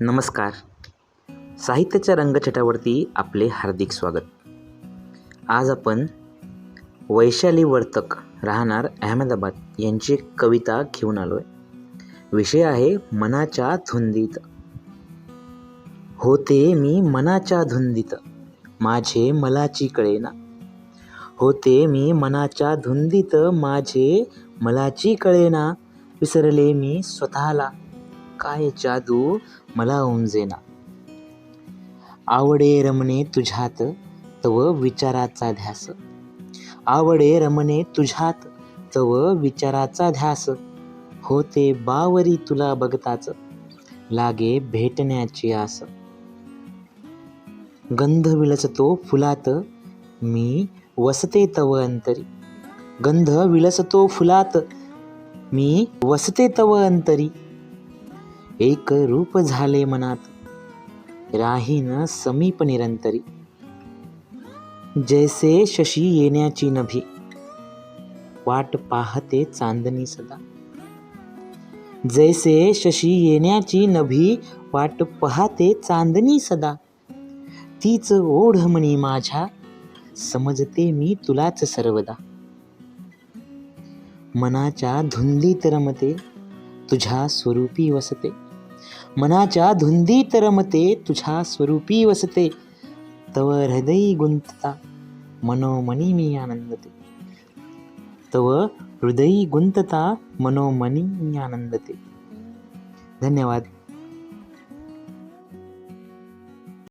नमस्कार. साहित्याच्या रंगछटावरती आपले हार्दिक स्वागत. आज आपण वैशाली वर्तक राहणार अहमदाबाद यांची कविता घेऊन आलो आहे विषय आहे मनाच्या धुंदीत. होते मी मनाच्या धुंदीत. माझे मलाची कळेना. होते मी मनाच्या धुंदीत. माझे मलाची कळेना. विसरले मी स्वतःला. काय जादू? मला उमजेना आवडे रमणे तुझ्यात तव विचाराचा ध्यास. आवडे रमणे तुझ्यात तव विचाराचा ध्यास. होते बावरी तुला बघताच लागे भेटण्याची आस. गंध विलसतो फुलात मी वसते तव अंतरी. गंध विलसतो फुलात मी वसते तव अंतरी. एक रूप झाले मनात. राहीन समीप निरंतरी. जैसे शशी येण्याची नभी. वाट पाहते चांदणी सदा. जैसे शशी येण्याची नभी वाट पाहते चांदणी सदा. तीच ओढ म्हणी माझ्या समजते मी तुलाच सर्वदा. मनाच्या धुंदीत रमते तुझ्या स्वरूपी वसते. मनाच्या धुंदीत रमते तुझ्या स्वरूपी वसते. तव हृदयी गुंतता मनोमनी मी आनंदते. तव हृदयी गुंतता मनोमनी मी आनंदते. धन्यवाद.